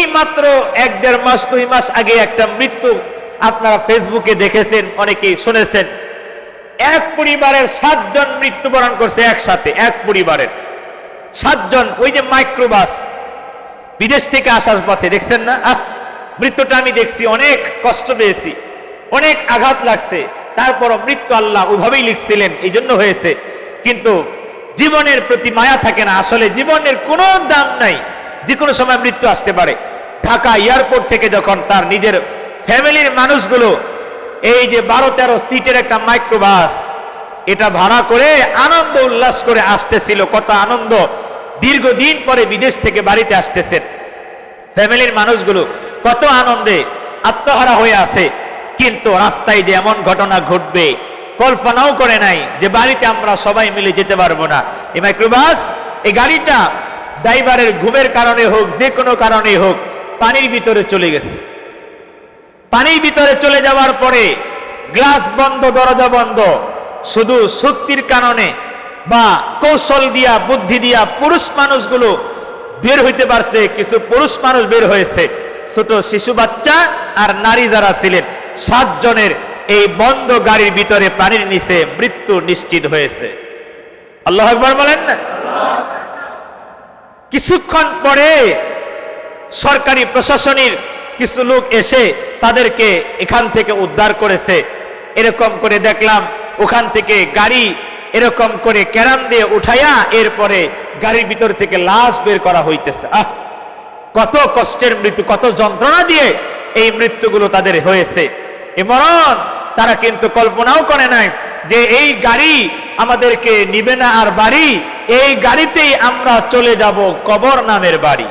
এই মাত্র এক দেড় মাস দুই মাস আগে একটা মৃত্যু আপনারা ফেসবুকে দেখেছেন অনেকেই শুনেছেন। এক পরিবারের সাতজন মৃত্যুবরণ করছে একসাথে এক পরিবারের। সাতজন ওই যে মাইক্রোবাস বিদেশ থেকে আসার পথে দেখছেন না? আহ, মৃত্যুটা আমি দেখছি অনেক কষ্ট পেয়েছি অনেক আঘাত লাগছে। তারপরও মৃত্যু আল্লাহ ওইভাবেই লিখছিলেন এই জন্য হয়েছে। কিন্তু জীবনের প্রতি মায়া থাকে না আসলে জীবনের কোনো দাম নাই। যে কোনো সময় মৃত্যু আসতে পারে। ঢাকা এয়ারপোর্ট থেকে যখন তার নিজের ফ্যামিলির মানুষগুলো এই যে বারো তেরো সিটের একটা মাইক্রোবাস, এটা ভাড়া করে আনন্দ উল্লাস করে আসতেছিল, কত আনন্দ। দীর্ঘদিন পরে বিদেশ থেকে বাড়িতে আসতেছেন ফ্যামিলির মানুষগুলো কত আনন্দে আত্মহারা হয়ে আছে। কিন্তু রাস্তায় যে এমন ঘটনা ঘটবে, কল্পনাও করে নাই যে বাড়িতে আমরা সবাই মিলে যেতে পারব না। এই মাইক্রোবাস, এই গাড়িটা ড্রাইভারের ঘুমের কারণে হোক, যে কোনো কারণে হোক, পানির ভিতরে চলে গেছে। পানির ভিতরে চলে যাওয়ার পরে গ্লাস বন্ধ, দরজা বন্ধ, শুধু শক্তির কারণে বা কৌশল দিয়া, বুদ্ধি দিয়া পুরুষ মানুষগুলো বের হইতে পারছে, কিছু পুরুষ মানুষ বের হয়েছে। ছোট শিশু বাচ্চা আর নারী যারা ছিলেন, সাতজনের এই বন্ধ গাড়ির ভিতরে পানির নিচে মৃত্যু নিশ্চিত হয়েছে। আল্লাহ একবার বলেন না? কিছুক্ষণ পরে সরকারি প্রশাসনের কিছু লোক এসে তাদেরকে এখান থেকে উদ্ধার করেছে। এরকম করে দেখলাম, ওখান থেকে গাড়ি এরকম করে ক্যারাম দিয়ে উঠাইয়া এরপরে গাড়ির ভিতর থেকে লাশ বের করা হইতেছে। আহ! কত কষ্টের মৃত্যু, কত যন্ত্রণা দিয়ে এই মৃত্যুগুলো তাদের হয়েছে। এ মরণ তারা কিন্তু কল্পনাও করে নাই যে এই গাড়ি আমাদেরকে নিবে না আর বাড়ি এই গাড়িতেই আমরা চলে যাব কবর নামের বাড়ি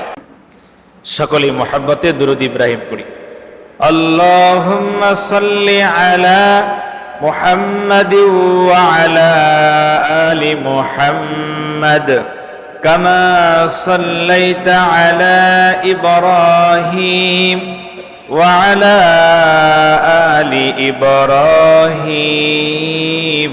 সকলেই মোহাব্বতে দুরুদ ইব্রাহিম করি اللهم صل على محمد وعلى آل محمد كما صليت على إبراهيم وعلى آل إبراهيم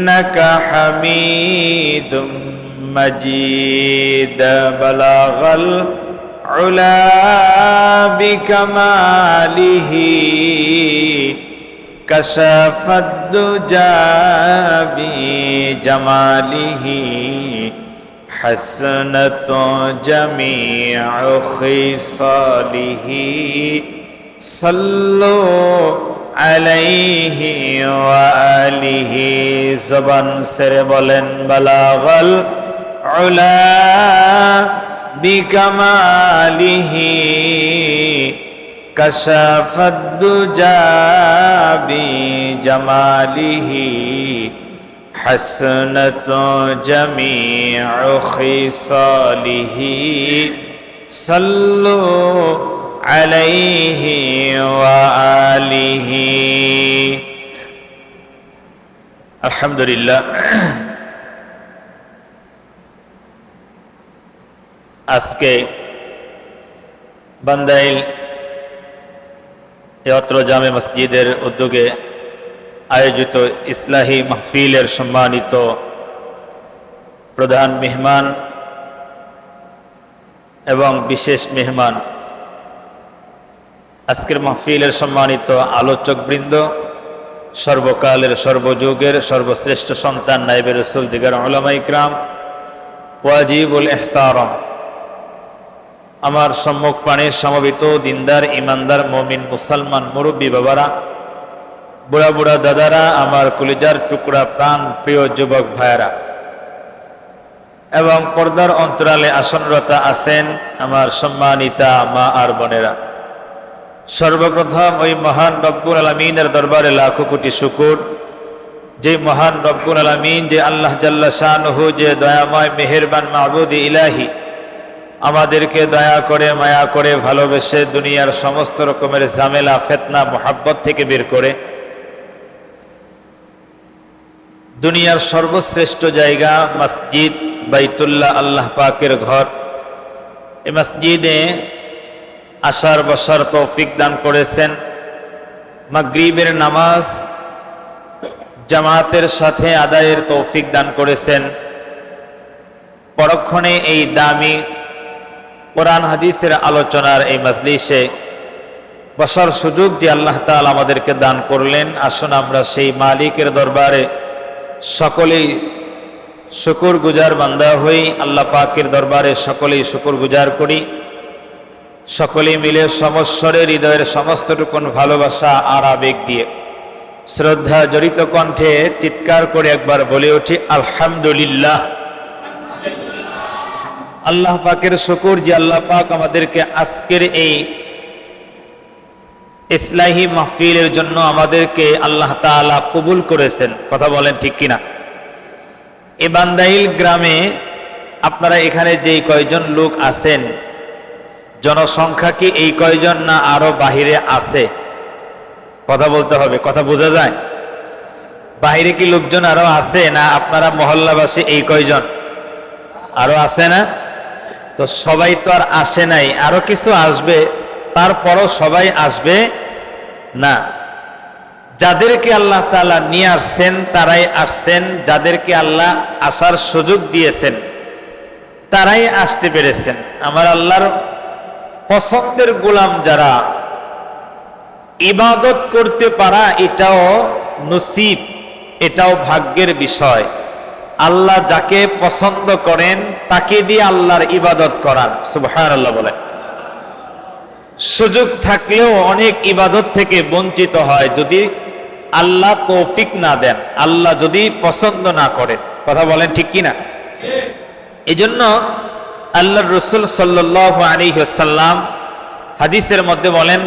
إنك حميد مجيد. بلغ العلا بكماله. كشف الدجى بجماله. حسنة جميع خصاله. صلوا عليه وآله زبان سر بلن بلاغ العلا بكماله كشف الدجى بجماله حسنة جميع خصاله صلوا عليه وآله الحمد لله আজকে বান্দাইল অত্র জামে মসজিদের উদ্যোগে আয়োজিত ইসলাহী মাহফিলের সম্মানিত প্রধান মেহমান এবং বিশেষ মেহমান আজকের মাহফিলের সম্মানিত আলোচকবৃন্দ, সর্বকালের সর্বযুগের সর্বশ্রেষ্ঠ সন্তান নাইবের রসুল, দিগার ওলামা ইকরাম, ওয়াজিবুল এহতারম। আমার সম্মুখ প্রাণীর সমবেত দিনদার, ইমানদার, মমিন, মুসলমান, মুরব্বী বাবারা, বুড়া বুড়া দাদারা, আমার কলিজার টুকরা প্রাণ প্রিয় যুবক ভাইয়েরা। এবং পর্দার অন্তরালে আসনরতা আছেন আমার সম্মানিতা মা আর বোনেরা। সর্বপ্রথম ওই মহান রব্বুল আলমিনের দরবারে লাখো কোটি শুকুর। যে মহান রব্বুল আলমিন, যে আল্লাহ জাল্লা শাহু যে দয়াময়, মেহেরবান মাহবুদ ইলাহি, আমাদেরকে দয়া করে, মায়া করে ভালোবেসে দুনিয়ার সমস্ত রকমের ঝামেলা, ফেতনা, মোহাব্বত থেকে বের করে দুনিয়ার সর্বশ্রেষ্ঠ জায়গা মসজিদ বাইতুল্লাহ আল্লাহ পাকের ঘর। এ মসজিদে আসার বসার তৌফিক দান করেছেন। মাগরিবের নামাজ জামাতের সাথে আদায়ের তৌফিক দান করেছেন। পরক্ষণে এই দামি কোরআন হাদিসের আলোচনার এই মজলিসে বসার সুযোগ যে আল্লাহ তাআলা আমাদেরকে দান করলেন। আসুন আমরা সেই মালিকের দরবারে সকলেই শুকুর গুজার বান্দা হই। আল্লাহ পাকের দরবারে সকলেই শুকুর গুজার করি। সকলেই মিলে সমস্বরে হৃদয়ের সমস্তটুকুন ভালোবাসা আর আবেগ দিয়ে। শ্রদ্ধা জড়িত কণ্ঠে চিৎকার করে একবার বলে উঠি, আলহামদুলিল্লাহ। আল্লাহ পাকের শুকুর যে আল্লাহ পাক আমাদেরকে আজকের এই ইসলাহি মাহফিলের জন্য আমাদেরকে আল্লাহ তাআলা কবুল করেছেন। কথা বলেন ঠিক কিনা? এ বান্দাইল গ্রামে আপনারা এখানে যেই কয়জন লোক আছেন জনসংখ্যা কি এই কয়জন না আরও বাহিরে আছে? কথা বলতে হবে, কথা বোঝা যায়? বাহিরে কি লোকজন আরও আছে না আপনারা মহল্লাবাসী এই কয়জন? আরও আছে না? তো সবাই তো আর আসে নাই, আরও কিছু আসবে, তারপরও সবাই আসবে না। যাদেরকে আল্লাহ তাআলা নিয়ে আসছেন, তারাই আসছেন, যাদেরকে আল্লাহ আসার সুযোগ দিয়েছেন, তারাই আসতে পেরেছেন। আমার আল্লাহর পছন্দের গোলাম যারা ইবাদত করতে পারা এটাও নসিব এটাও ভাগ্যের বিষয়। আল্লাহ যাকে পছন্দ করেন তাকে দিয়ে আল্লাহর ইবাদত করান সুবহান আল্লাহ বলেন। সুযোগ থাকলেও অনেক ইবাদত থেকে বঞ্চিত হয় যদি আল্লাহ তৌফিক না দেন আল্লাহ যদি পছন্দ না করেন। কথা বলেন ঠিক কিনা? এই জন্য আল্লাহ রসুল সাল্লাহ আলী সাল্লাম হাদিসের মধ্যে বলেন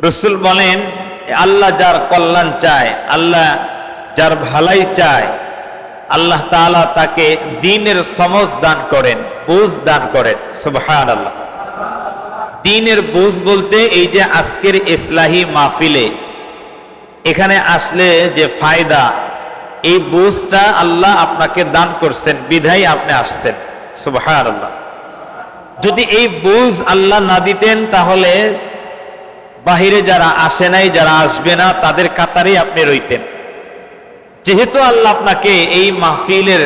রসুল বলেন আল্লাহ যার কল্যাণ চায়, আল্লাহ যার ভালাই চায়, আল্লাহ তাআলা তাকে দিনের সমজ দান করেন, বুঝ দান করেন। সুবহান আল্লাহ দিনের বুঝ বলতে এই যে আজকের ইসলাহি মাহফিলে এখানে আসলে যে ফায়দা এই বুঝটা আল্লাহ আপনাকে দান করছেন, বিধাই আপনি আসছেন। সুবহান আল্লাহ যদি এই বুঝ আল্লাহ না দিতেন, তাহলে বাহিরে যারা আসে নাই, যারা আসবে না, তাদের কাতারেই আপনি রইতেন। যেহেতু আল্লাহ আপনাকে এই মাহফিলের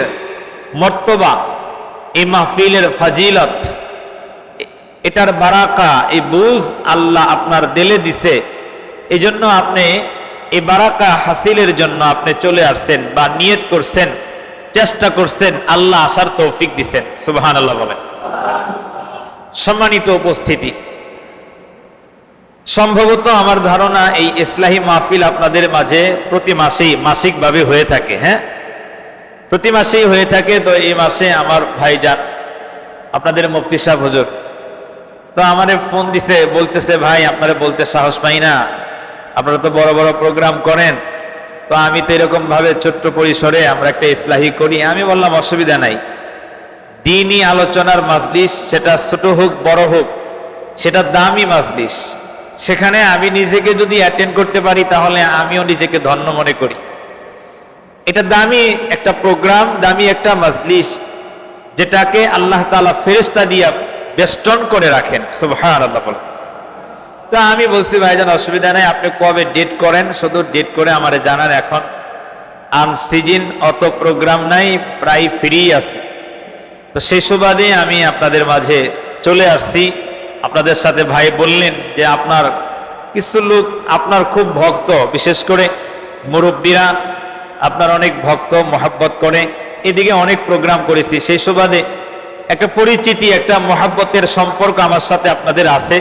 মর্তবা, এই মাহফিলের ফাজিলত, এটার বারাকা, এই বুঝ আল্লাহ আপনার দিলে দিছে। এই জন্য আপনি এই বারাকা হাসিলের জন্য আপনি চলে আসছেন বা নিয়ত করছেন, চেষ্টা করছেন, আল্লাহ আসার তৌফিক দিছেন। সুবহান আল্লাহ বলেন। সম্মানিত উপস্থিতি, সম্ভবত আমার ধারণা এই ইসলাহী মাহফিল আপনাদের মাঝে প্রতি মাসেই মাসিকভাবে হয়ে থাকে হ্যাঁ? প্রতি মাসেই হয়ে থাকে, তো এই মাসে আমার ভাইজান, আপনাদের মুফতি সাহেব হুজুর, তো আমারে ফোন দিছে, বলতেছে, ভাই, আপনারা বলতে সাহস পাই না। আপনারা তো বড় বড় প্রোগ্রাম করেন, তো আমি তো এরকম ভাবে ছোট্ট পরিসরে আমরা একটা ইসলাহি করি, আমি বললাম অসুবিধা নাই। দিনই আলোচনার মাজলিস, সেটা ছোট হোক, বড় হোক, সেটা দামি মাজলিস। সেখানে আমি নিজেকে যদি অ্যাটেন্ড করতে পারি, তাহলে আমিও নিজেকে ধন্য মনে করি। এটা দামি একটা প্রোগ্রাম দামি একটা মাজলিস, যেটাকে আল্লাহ তাআলা ফেরেশতা দিয়া বেষ্টন করে রাখেন সুবহান আল্লাহ বলে তো আমি বলছি, ভাইজান, অসুবিধা নাই। আপনি কবে ডেট করেন? শুধু ডেট করে আমারে জানান এখন। আন সিজন, অত প্রোগ্রাম নাই, প্রায় ফ্রি আছে। তো সেই সুবাদে আমি আপনাদের মাঝে চলে আসছি। আপনাদের সাথে ভাই বললেন যে, আপনার কিছু লোক, আপনার খুব ভক্ত। বিশেষ করে মুরব্বীরা আপনার অনেক ভক্ত, মহাব্বত করে। এদিকে অনেক প্রোগ্রাম করেছি। সেই সুবাদে একটা পরিচিতি, একটা মহাব্বতের সম্পর্ক আমার সাথে আপনাদের আছে।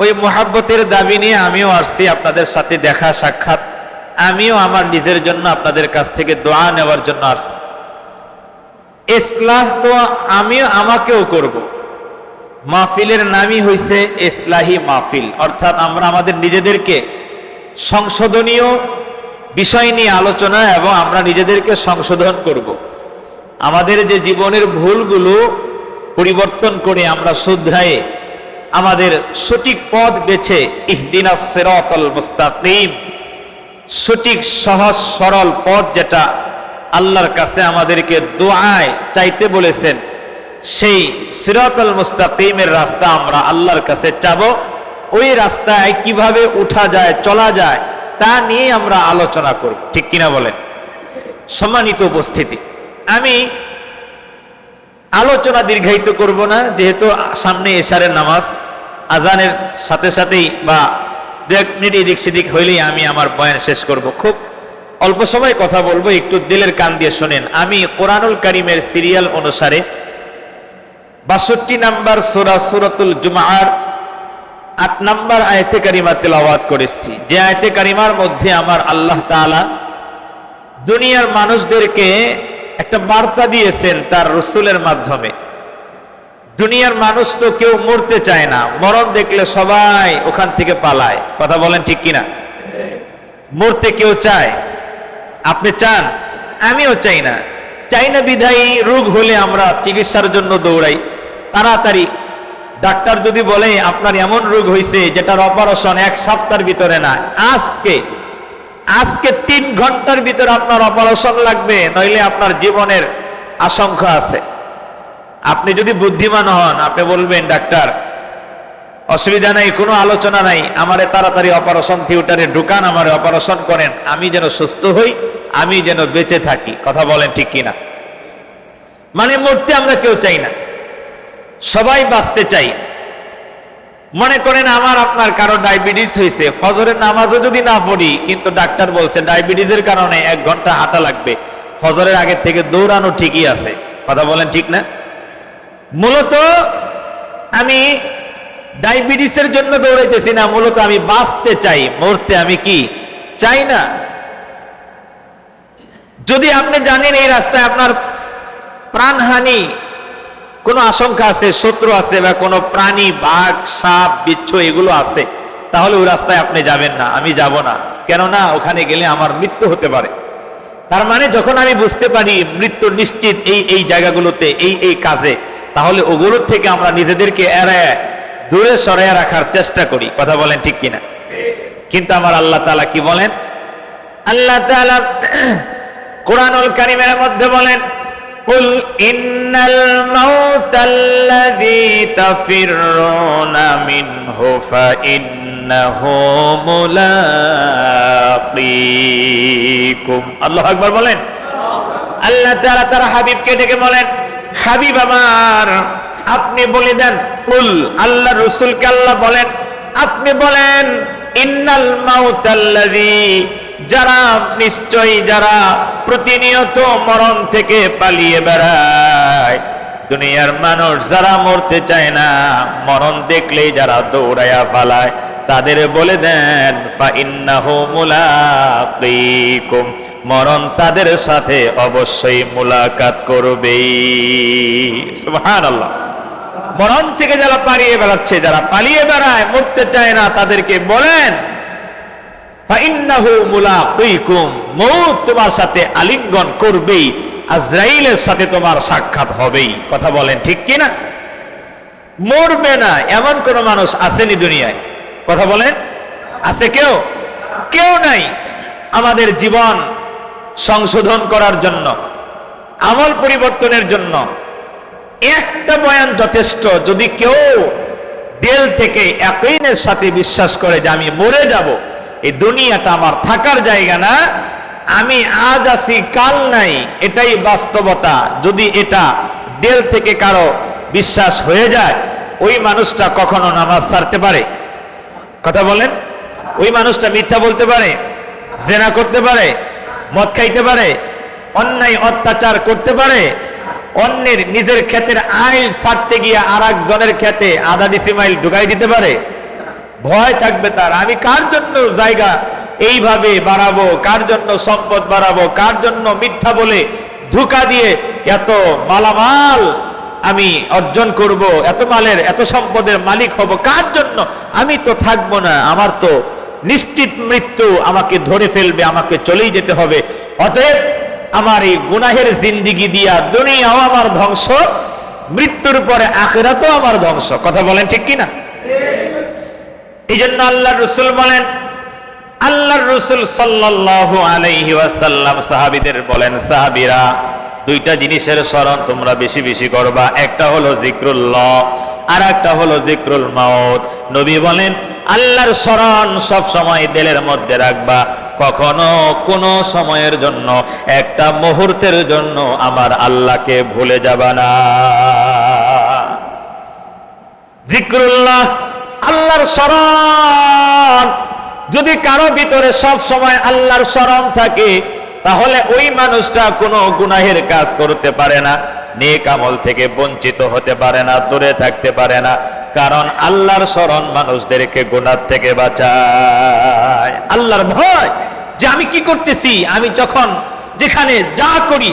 ওই মহাব্বতের দাবি নিয়ে আমিও আসছি আপনাদের সাথে দেখা, সাক্ষাৎ। আমিও আমার নিজের জন্য আপনাদের কাছ থেকে দোয়া নেওয়ার জন্য আসছি। ইসলাহ তো আমিও আমাকেও করব। মাহফিলের নামই হইছে ইসলাহি মাহফিল। অর্থাৎ আমরা আমাদের নিজেদেরকে সংশোধনীয় বিষয় নিয়ে আলোচনা এবং আমরা নিজেদেরকে সংশোধন করব। আমাদের যে জীবনের ভুলগুলো পরিবর্তন করে আমরা শুধরায়ে আমাদের সঠিক পথ বেছে ইহদিনা সিরাতাল মুস্তাকিম। সঠিক, সহজ, সরল পথ যেটা আল্লাহর কাছে আমাদেরকে দোয়ায় চাইতে বলেছেন, সেই সিরাতাল মুস্তাকিমের রাস্তা আমরা আল্লাহর কাছে চাবো। ওই রাস্তায় কীভাবে উঠা যায়, চলা যায়, তা নিয়ে আমরা আলোচনা করব। ঠিক কিনা বলেন? সম্মানিত উপস্থিতি, আমি আলোচনা দীর্ঘায়িত করব না, যেহেতু সামনে এশারের নামাজ, আজানের সাথে সাথেই বা দু এক মিনিট এদিক সেদিক হইলেই আমি আমার বয়ান শেষ করব। খুব অল্প সময় কথা বলব, একটু দিলের কান দিয়ে শোনেন। আমি কোরআনুল করিমের সিরিয়াল অনুসারে বাষট্টি নাম্বার সোরা সুরাতুল জুমার আট নাম্বার আয়তে কারিমা তেলাওয়াত করেছি। যে আয়তে কারিমার মধ্যে আমার আল্লাহ তাআলা দুনিয়ার মানুষদেরকে একটা বার্তা দিয়েছেন তার রসুলের মাধ্যমে। দুনিয়ার মানুষ তো কেউ মরতে চায় না, মরণ দেখলে সবাই ওখান থেকে পালায়। কথা বলেন ঠিক কিনা? মরতে কেউ চায়? আপনি চান? আমিও চাই না। চাই না বিধায়ী রোগ হলে আমরা চিকিৎসার জন্য দৌড়াই। তাড়াতাড়ি। ডাক্তার যদি বলে, আপনার এমন রোগ হয়েছে যেটার অপারেশন এক সপ্তাহের ভিতরে না, আজকে আজকে তিন ঘণ্টার ভিতরে আপনার অপারেশন লাগবে, নইলে আপনার জীবনের আশঙ্কা আছে। আপনি যদি বুদ্ধিমান হন, আপনি বলবেন, ডাক্তার, অসুবিধা নাই, কোনো আলোচনা নাই, আমারে তাড়াতাড়ি অপারেশন থিয়েটারে ঢুকান, আমারে অপারেশন করেন, আমি যেন সুস্থ হই, আমি যেন বেঁচে থাকি। কথা বলেন ঠিক কিনা? মানে মরতে আমরা কেউ চাই না। সবাই বাঁচতে চাই। মনে করেন আমার আপনার কারও ডায়াবেটিস হয়েছে। ফজরের নামাজও যদি না পড়ি, কিন্তু ডাক্তার বলছে ডায়াবেটিসের কারণে এক ঘণ্টা হাঁটা লাগবে। ফজরের আগে থেকে দৌড়ানো ঠিকই আছে। কথা বলেন ঠিক না? মূলত আমি ডায়াবেটিসের জন্য দৌড়াইতেছি না, মূলত আমি বাঁচতে চাই। মরতে আমি কি চাই না? যদি আপনি জানেন এই রাস্তায় আপনার প্রাণহানি কোনো আশঙ্কা আছে, শত্রু আছে বা কোনো প্রাণী, বাঘ, সাপ, বিচ্ছু এগুলো আছে, তাহলে ওই রাস্তায় আপনি যাবেন না, আমি যাব না। কেননা ওখানে গেলে আমার মৃত্যু হতে পারে। তার মানে যখন আমি বুঝতে পারি মৃত্যু নিশ্চিত এই এই জায়গাগুলোতে, এই এই কাজে, তাহলে ওগুলোর থেকে আমরা নিজেদেরকে এড়ায়, দূরে সরাইয়া রাখার চেষ্টা করি। কথা বলেন ঠিক কিনা? কিন্তু আমার আল্লাহ তাআলা কি বলেন? আল্লাহ তাআলা কোরআনুল কারিমের মধ্যে বলেন قل إن الموت الذي تفرون منه فإنه ملاقيكم আল্লাহ আকবার বলেন আল্লাহ তাআলা তার হাবিবকে ডেকে বলেন হাবিব আমার আপনি বলে দেন কুল আল্লাহ রসুলকে আল্লাহ বলেন আপনি বলেন ইন্নাল মাউতাল্লাযী যারা নিশ্চয়ই যারা প্রতিনিয়ত মরণ থেকে পালিয়ে বেড়ায়। দুনিয়ার মানুষ যারা মরতে চায় না, মরণ দেখলেই যারা দৌড়াইয়া পালায়, তাদের বলে দেন মরণ তাদের সাথে অবশ্যই মুলাকাত করবে সুবহানাল্লাহ। মরণ থেকে যারা পালিয়ে বেড়াচ্ছে, যারা পালিয়ে বেড়ায়, মরতে চায় না, তাদেরকে বলেন মৌত তোমার সাথে আলিঙ্গন করবেই, আজরাইলের সাথে তোমার সাক্ষাৎ হবেই। কথা বলেন ঠিক কি না মরবে না, এমন কোন মানুষ আসেনি দুনিয়ায়। কথা বলেন? আছে কেউ? কেউ নাই। আমাদের জীবন সংশোধন করার জন্য, আমল পরিবর্তনের জন্য একটা বয়ান যথেষ্ট। যদি কেউ দিল থেকে একইনের সাথে বিশ্বাস করে যে আমি মরে যাব এই দুনিয়াটা আমার থাকার জায়গা না, আমি আজ আছি, কাল নাই, এটাই বাস্তবতা। যদি এটা দিল থেকে কারও বিশ্বাস হয়ে যায়, ওই মানুষটা কখনো নামাজ ছাড়তে পারে। কথা বলেন? ওই মানুষটা মিথ্যা বলতে পারে, জেনা করতে পারে, মদ খাইতে পারে, অন্যায় অত্যাচার করতে পারে, অন্যের নিজের ক্ষেতের আইল ছাড়তে গিয়ে আর জনের ক্ষেতে আধা ডিসি মাইল ঢুকাই দিতে পারে। ভয় থাকবে তার। আমি কার জন্য জায়গা এইভাবে বাড়াবো? কার জন্য সম্পদ বাড়াবো? কার জন্য মিথ্যা বলে ধোকা দিয়ে এত মালামাল আমি অর্জন করব? এত মালের, এত সম্পদের মালিক হব কার জন্য? আমি তো থাকব না। আমার তো নিশ্চিত মৃত্যু আমাকে ধরে ফেলবে, আমাকে চলেই যেতে হবে। অতএব আমার এই গুনাহের জিন্দিগি দিয়া দুনিয়াও আমার ধ্বংস, মৃত্যুর পরে আখেরাতও আমার ধ্বংস। কথা বলেন ঠিক কিনা? এই জন্য আল্লাহ রসুল বলেন, আল্লাহর রসুল সাল্লাল্লাহু আলাইহি সাহাবীদের বলেন, সাহাবিরা, দুইটা জিনিসের স্মরণ তোমরা বেশি বেশি করবা। একটা হলো জিক্রুল্লাহ আর একটা হলো জিক্রুল মাউত। নবী বলেন, আল্লাহর স্মরণ সব সময় দিলের মধ্যে রাখবা। কখনো কোনো সময়ের জন্য, একটা মুহূর্তের জন্য আমার আল্লাহকে ভুলে যাবা না। জিক্রুল্লাহ আল্লাহর স্মরণ। যদি কারও ভিতরে সব সময় আল্লাহর স্মরণ থাকে, তাহলে ওই মানুষটা কোনো গুনাহের কাজ করতে পারে না, নেক আমল থেকে বঞ্চিত হতে পারে না, দূরে থাকতে পারে না। কারণ আল্লাহর স্মরণ মানুষদেরকে গুনার থেকে বাঁচায়। আল্লাহর ভয় যে আমি কি করতেছি, আমি যখন যেখানে যা করি,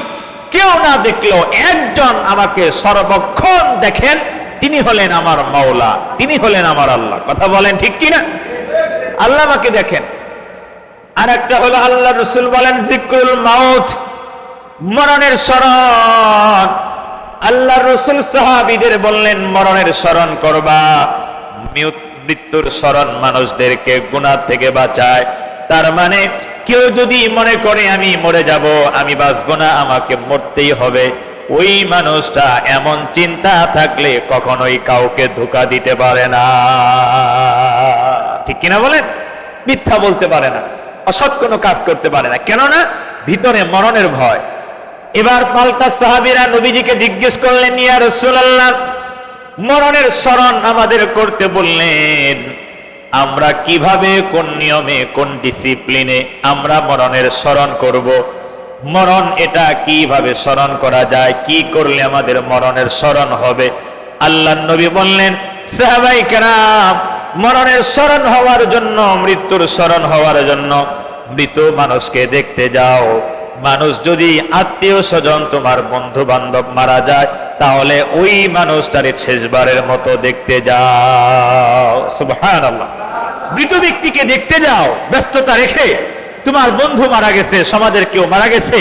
কেউ না দেখল একজন আমাকে সর্বক্ষণ দেখেন তিনি হলেন আমার মাওলা, তিনি হলেন আমার আল্লাহ। কথা বলেন ঠিক কিনা? আল্লাহ আমাকে দেখেন। আর একটা হলো আল্লাহ রসুল বলেন, জিক্রুল মাউথ মরণের স্মরণ। আল্লাহ রসুল সাহাবিদের বললেন, মরণের স্মরণ করবা। মৃত্যুর স্মরণ মানুষদেরকে গুনাহ থেকে বাঁচায়। তার মানে কেউ যদি মনে করে আমি মরে যাব, আমি বাঁচবো না, আমাকে মরতেই হবে। ওই মানুষটা এমন চিন্তা থাকলে কখনোই কাউকে ধোকা দিতে পারে না। ঠিক কিনা বলেন? মিথ্যা বলতে পারে না, অসৎ কোনো কাজ করতে পারে না। কেননা ভিতরে মরণের ভয়। এবার পাল্টা সাহাবিরা নবীজিকে জিজ্ঞেস করলেন, ইয়া রাসূলুল্লাহ, মরণের স্মরণ আমাদের করতে বললেন, আমরা কীভাবে কোন নিয়মে, কোন ডিসিপ্লিনে আমরা মরণের স্মরণ করব? মরণ এটা কীভাবে স্মরণ করা যায়? কি করলে আমাদের মরণের স্মরণ হবে? আল্লাহ নবী বললেন, সাহাবাই কেরাম, মরণের স্মরণ হওয়ার জন্য, মৃত্যুর স্মরণ হওয়ার জন্য মৃত মানুষকে দেখতে যাও। মানুষ যদি আত্মীয় স্বজন তোমার বন্ধু বান্ধব মারা যায়, তাহলে ওই মানুষটারে শেষবারের মতো দেখতে যাও। মৃত ব্যক্তিকে দেখতে যাও, ব্যস্ততা রেখে। তোমার বন্ধু মারা গেছে, সমাজের কেউ মারা গেছে,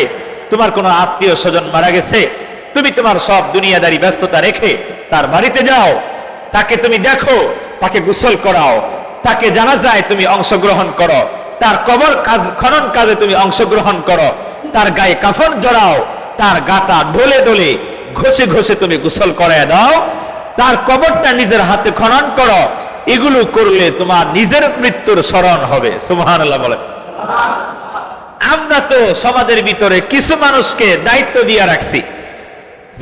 তোমার কোনো আত্মীয় স্বজন মারা গেছে, তুমি তোমার সব দুনিয়াদারি ব্যস্ততা রেখে তার বাড়িতে যাও, তাকে তুমি দেখো, তাকে গোসল করাও, তাকে জানা যায় তুমি অংশগ্রহণ করো, তার কবর কাজ, খনন কাজে তুমি অংশগ্রহণ করো, তার গায়ে কাফন জড়াও, তার গাটা ডোলে ডোলে ঘষে ঘষে তুমি গোসল করায় দাও, তার কবরটা নিজের হাতে খনন করো, এগুলো করলে তোমার নিজের মৃত্যুর স্মরণ হবে, সুবহানাল্লাহ বলে আমরা তো সমাজের ভিতরে কিছু মানুষকে দায়িত্ব দিয়ে রাখছি।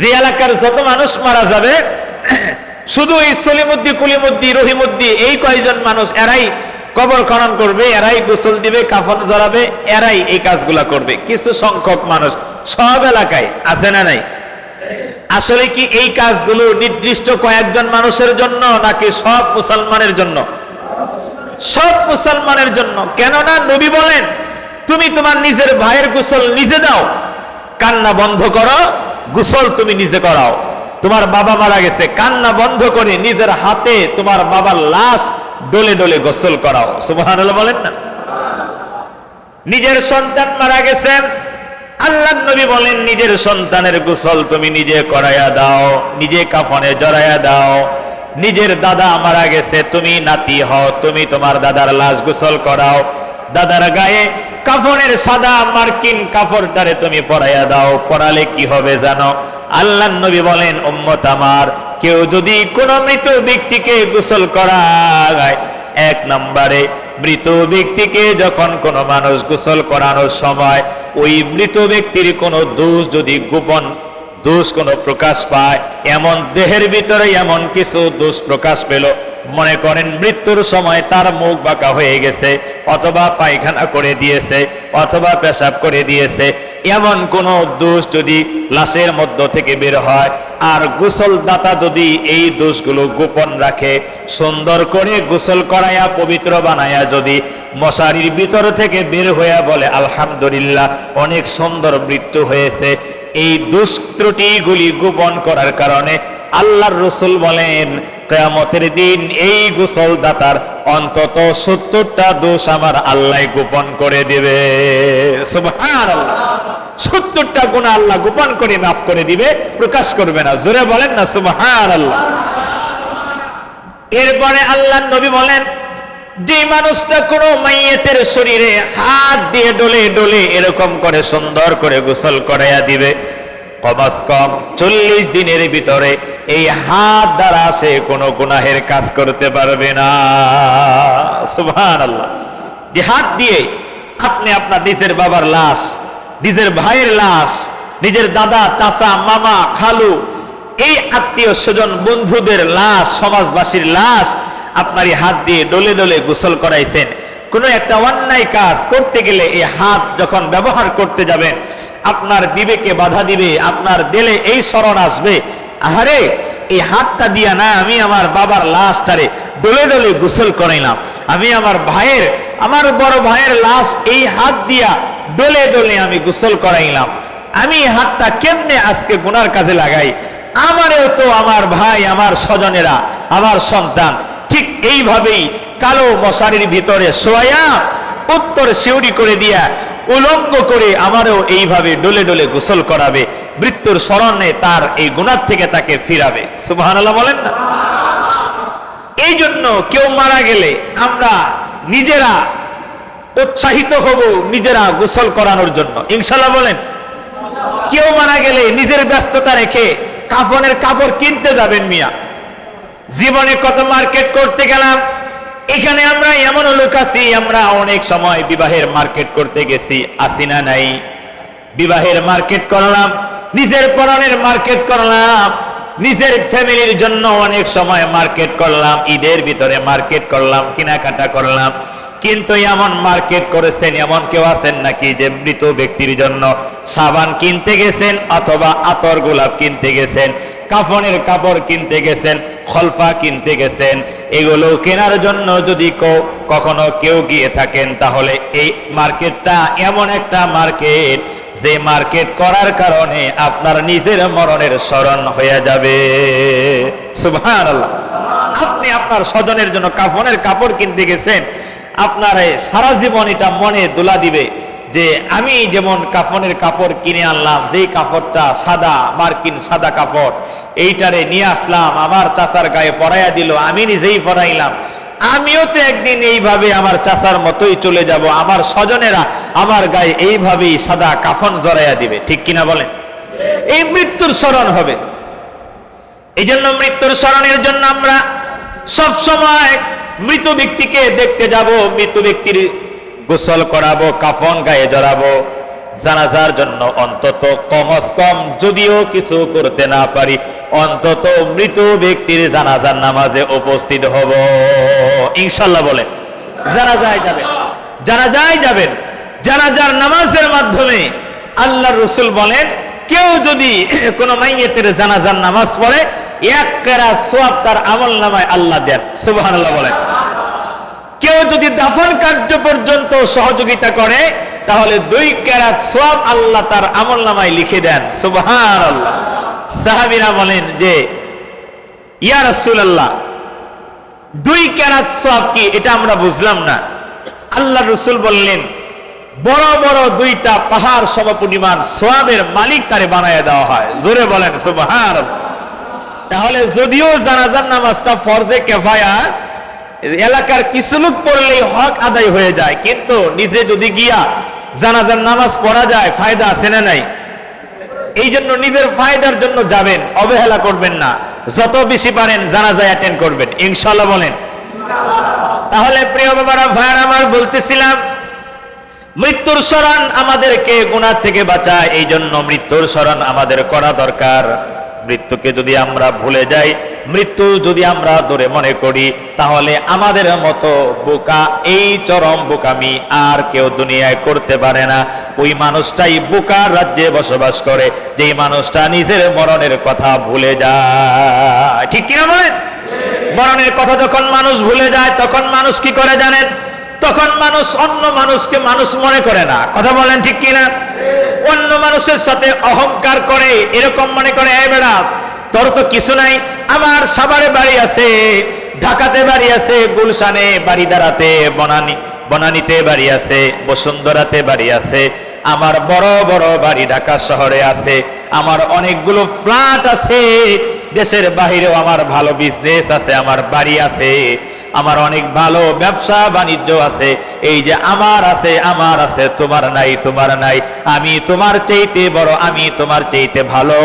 যে এলাকার যত মানুষ মারা যাবে, শুধু এই সলিমুদ্দি, কুলিমুদ্দি, রহিমুদ্দি, এই কয়জন মানুষ, এরাই কবর খনন করবে, এরাই গোসল দিবে, কাফন জড়াবে এরাই এই কাজগুলা করবে। কিছু সংখ্যক মানুষ সব এলাকায় আছে না নাই? আসলে কি এই কাজগুলো নির্দিষ্ট কয়েকজন মানুষের জন্য নাকি সব মুসলমানের জন্য? সব মুসলমানের জন্য। কেননা নবী বলেন, তুমি তোমার নিজের ভাইয়ের গোসল নিজে দাও। কান্না বন্ধ করো, গোসল তুমি নিজে করাও। তোমার বাবা মারা গেছে, কান্না বন্ধ করে নিজের হাতে তোমার বাবার লাশ ডলে ডলে গোসল করাও। সুবহানাল্লাহ বলেন না? নিজের সন্তান মারা গেছেন। আল্লাহ নবী বলেন, নিজের সন্তানের গোসল তুমি নিজে করাইয়া দাও, নিজে কাফনে জড়াইয়া দাও। নিজের দাদা মারা গেছে, তুমি নাতি হও, তুমি তোমার দাদার লাশ গোসল করাও। দাদার গায়ে কাফনের সাদা মার্কিন কাপড়টারে তুমি পরাইয়া দাও। পরালে কি হবে জানো? আল্লাহ নবী বলেন, উম্মত আমার, কেউ যদি কোনো মৃত ব্যক্তিকে গোসল করায় এক নম্বরে, মৃত ব্যক্তিকে যখন কোনো মানুষ গোসল করানোর সময়, ওই মৃত ব্যক্তির কোনো দোষ যদি গোপন দোষ কোনো প্রকাশ পায়। এমন দেহের ভিতরে এমন কিছু দোষ প্রকাশ পেল। মনে করেন মৃত্যুর সময় তার মুখ বাঁকা হয়ে গেছে, অথবা পায়খানা করে দিয়েছে, অথবা পেশাব করে দিয়েছে। এমন কোন দোষ যদি লাশের মধ্য থেকে বের হয়, আর গোসল দাতা যদি এই দোষগুলো গোপন রাখে, সুন্দর করে গোসল করায়া, পবিত্র বানায়া যদি মশারির ভিতর থেকে বের হইয়া বলে, আলহামদুলিল্লাহ, অনেক সুন্দর মৃত্যু হয়েছে। এই দুষ্ত্রুটিগুলি গোপন করার কারণে আল্লাহর রসুল বলেন, কেয়ামতের দিন এই গোসল দাতার অন্তত সত্তরটা দোষ আমার আল্লাহ গোপন করে দেবে। সত্তরটা গুণা আল্লাহ গোপন করে, মাফ করে দিবে, প্রকাশ করবে না। জোরে বলেন না, সুবহানাল্লাহ। এরপরে আল্লাহ নবী বলেন যে মানুষটা কোনো মাইয়েতের শরীরে হাত দিয়ে ডলে ডলে এরকম করে সুন্দর করে গোসল করাইয়া দিবে। কমাস কম চল্লিশ দিনের ভিতরে এই হাত দ্বারা সে কোনো গুনাহের কাজ করতে পারবে না। আল্লাহ যে হাত দিয়ে আপনি আপনার নিজের বাবার লাশ, নিজের ভাইয়ের লাশ, নিজের দাদা, চাচা, মামা, খালু, এই আত্মীয় স্বজন, বন্ধুদের লাশ, সমাজবাসীর লাশ আপনার এই হাত দিয়ে ডলে ডলে গোসল করাইছেন। কোনো একটা অন্যায় কাজ করতে গেলে এই হাত যখন ব্যবহার করতে যাবেন আপনার বিবেকে বাধা দিবে, আপনার দিলে এই স্মরণ আসবে, আহারে, এই হাতটা দিয়া না আমি আমার বাবার লাশটারে ডলে ডলে গোসল করাইলাম। আমি আমার ভাইয়ের, আমার বড় ভাইয়ের লাশ এই হাত দিয়া ডলে ডলে আমি গোসল করাইলাম। আমি হাতটা কেমনে আজকে গুনার কাজে লাগাই? আমারেও তো আমার ভাই, আমার স্বজনেরা, আমার সন্তান এইভাবেই কালো মশারির ভিতরে শোয়া, উত্তর শিউরি করে দিয়া উলঙ্গ করে আমারও এইভাবে ডলে ডলে গোসল করাবে। মৃত্যুর স্মরণে তার এই গুণার থেকে তাকে ফিরাবে। সুবহানাল্লাহ বলেন না? এই জন্য কেউ মারা গেলে আমরা নিজেরা উৎসাহিত হব নিজেরা গোসল করানোর জন্য। ইনশাল্লাহ বলেন, কেউ মারা গেলে নিজের ব্যস্ততা রেখে কাফনের কাপড় কিনতে যাবেন মিয়া। জীবনে কত মার্কেট করতে গেলাম, এখানে আমরা এমন লোক আছি, আমরা অনেক সময় বিবাহের মার্কেট করতে গেছি আসি না নাই। বিবাহের মার্কেট করলাম, নিজের পরনের মার্কেট করলাম, নিজের ফ্যামিলির জন্য অনেক সময় মার্কেট করলাম, ঈদের ভিতরে মার্কেট করলাম, কেনাকাটা করলাম। কিন্তু এমন মার্কেট করেছেন, এমন কেউ আছেন নাকি যে মৃত ব্যক্তির জন্য সাবান কিনতে গেছেন অথবা আতর গোলাপ কিনতে গেছেন, কাফনের কাপড় কিনতে গেছেন খলফা কিনতে গেছেন, এগুলো কেনার জন্য যদি কখনো কেউ গিয়ে থাকেন, তাহলে এই মার্কেটটা এমন একটা মার্কেট যে মার্কেট করার কারণে আপনার নিজের মরণের স্মরণ হয়ে যাবে। আপনি আপনার স্বজনের জন্য কাফনের কাপড় কিনতে গেছেন, আপনার সারা জীবন এটা মনে দোলা দিবে। যে আমি যেমন কাফনের কাপড় কিনে আনলাম, যেই কাপড়টা সাদা, মার্কিন সাদা কাপড়, এইটারে নিয়ে আসলাম, আমার চাচার গায়ে পরাইয়া দিল, আমি নিজেই পরাইলাম। আমিও তো একদিন এইভাবে আমার চাচার মতোই চলে যাব, আমার স্বজনেরা আমার গায়ে এইভাবেই সাদা কাফন জড়াইয়া দিবে, ঠিক কিনা বলেন? এই মৃত্যুর স্মরণ হবে। এই জন্য মৃত্যুর স্মরণের জন্য আমরা সব সময় মৃত ব্যক্তিকে দেখতে যাব, মৃত ব্যক্তির গোসল করাবো, কাফন গায়ে জড়াবো। জানাজার জন্য অন্তত কমস কম যদিও কিছু করতে না পারি, অন্তত মৃত ব্যক্তির জানাজার নামাজে উপস্থিত হব। ইনশাল্লাহ বলেন, জানাজায় যাবেন জানাজায় যাবেন। জানাজার নামাজের মাধ্যমে আল্লাহ রসুল বলেন, কেউ যদি কোন মাইয়েতের জানাজার নামাজ পড়ে, এক কেরাত সোয়াব তার আমল নামায় আল্লাহ দেন। সুবহানাল্লাহ বলেন। কেউ যদি দাফন কার্য পর্যন্ত সহযোগিতা করে, তাহলে দুই কেরাত সোয়াব আল্লাহ তার আমল নামায় লিখে দেন। সুবহানাল্লাহ। সাহাবীরা বলেন যে, ইয়া রাসূলুল্লাহ, দুই কেরাত সোয়াব কি? এটা আমরা বুঝলাম না। আল্লাহ রসুল বললেন, বড় বড় দুইটা পাহাড় সমপরিমাণ সোয়াবের মালিক তারে বানায় দেওয়া হয়। জোরে বলেন সুবহান তাহলে যদিও জানাজার নামাজটা ফরজে কেফায়া এলাকার কিছু লোক পড়লেই হক আদায় হয়ে যায়, কিন্তু নিজে যদি গিয়া জানাজার নামাজ পড়া যায়, ফায়দা আছে না নাই? এই জন্য নিজের ফায়দার জন্য যাবেন, অবহেলা করবেন না। যত বেশি পারেন জানাজা অ্যাটেন্ড করবেন ইনশাল্লাহ বলেন। তাহলে প্রিয় বাবারা, ভাইয়ার, আমার বলতেছিলাম, মৃত্যুর স্মরণ আমাদেরকে গুণার থেকে বাঁচায় এই জন্য মৃত্যুর স্মরণ আমাদের করা দরকার। মৃত্যুকে যদি আমরা ভুলে যাই, মৃত্যু যদি আমরা ধরে মনে করি, তাহলে আমাদের মতো বোকা, এই চরম বোকামি আর কেউ দুনিয়ায় করতে পারে না। ওই মানুষটাই বোকার রাজ্যে বসবাস করে, যেই মানুষটা নিজের মরণের কথা ভুলে যায়। ঠিক কিনা বলেন? মরণের কথা যখন মানুষ ভুলে যায়, তখন মানুষ কি করে জানেন? তখন মানুষ অন্য মানুষকে মানুষ মনে করে না। কথা বলেন ঠিক কিনা? অন্য মানুষের সাথে অহংকার করে, এরকম মনে করে বেড়া, তোর তো কিছু নাই। আমার সাভারে বাড়ি আছে, ঢাকাতে বাড়ি আছে, গুলশানে বাড়ি দাঁড়াতে, বনানি, বনানীতে বাড়ি আছে, বসুন্ধরাতে বাড়ি আছে। আমার বড় বড় বাড়ি ঢাকা শহরে আছে। আমার অনেকগুলো ফ্ল্যাট আছে। দেশের বাহিরেও আমার ভালো বিজনেস আছে, আমার বাড়ি আছে। আমার অনেক ভালো ব্যবসা বাণিজ্য আছে। এই যে আমার আছে আমার আছে, তোমার নাই তোমার নাই। আমি তোমার চাইতে বড়, আমি তোমার চাইতে ভালো।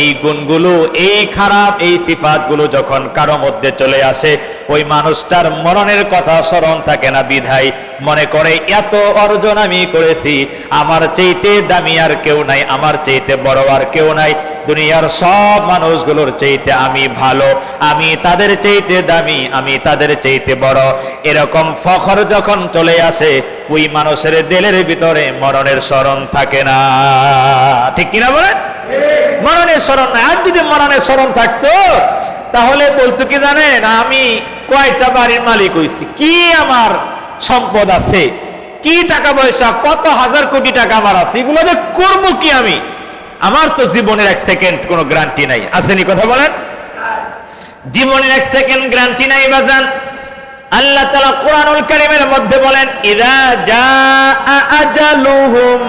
এই গুণগুলো, এই খারাপ, এই সিফাতগুলো যখন কারও মধ্যে চলে আসে, ওই মানুষটার মরণের কথা স্মরণ থাকে না বিধাই মনে করে, এত অর্জন আমি করেছি, আমার চাইতে দামি আর কেউ নাই, আমার চাইতে বড় আর কেউ নাই। দুনিয়ার সব মানুষগুলোর চাইতে আমি ভালো, আমি তাদের চাইতে দামি, আমি তাদের চাইতে বড়। এরকম ফখর যখন চলে আসে, ওই মানুষের দিলের ভিতরে মরণের স্মরণ থাকে না। ঠিক কিনা বলেন? মরণের স্মরণ নাই আর যদি মরণের স্মরণ থাকতো, তাহলে বলতো কি জানেন, আমি কয়টা বাড়ির মালিক হইছি? কি আমার সম্পদ আছে? কি টাকা পয়সা? কত হাজার কোটি টাকা আমার আছে? এগুলো করব কি আমি? আমার তো জীবনের এক সেকেন্ড কোনো গ্রান্টি নাই। আসেনি কথা বলেন? জীবনের এক সেকেন্ড গ্রান্টি নাই বাজান। আল্লাহ তাআলা কোরআনুল কারীমের মধ্যে বলেন, ইদা জাআ আজালুহুম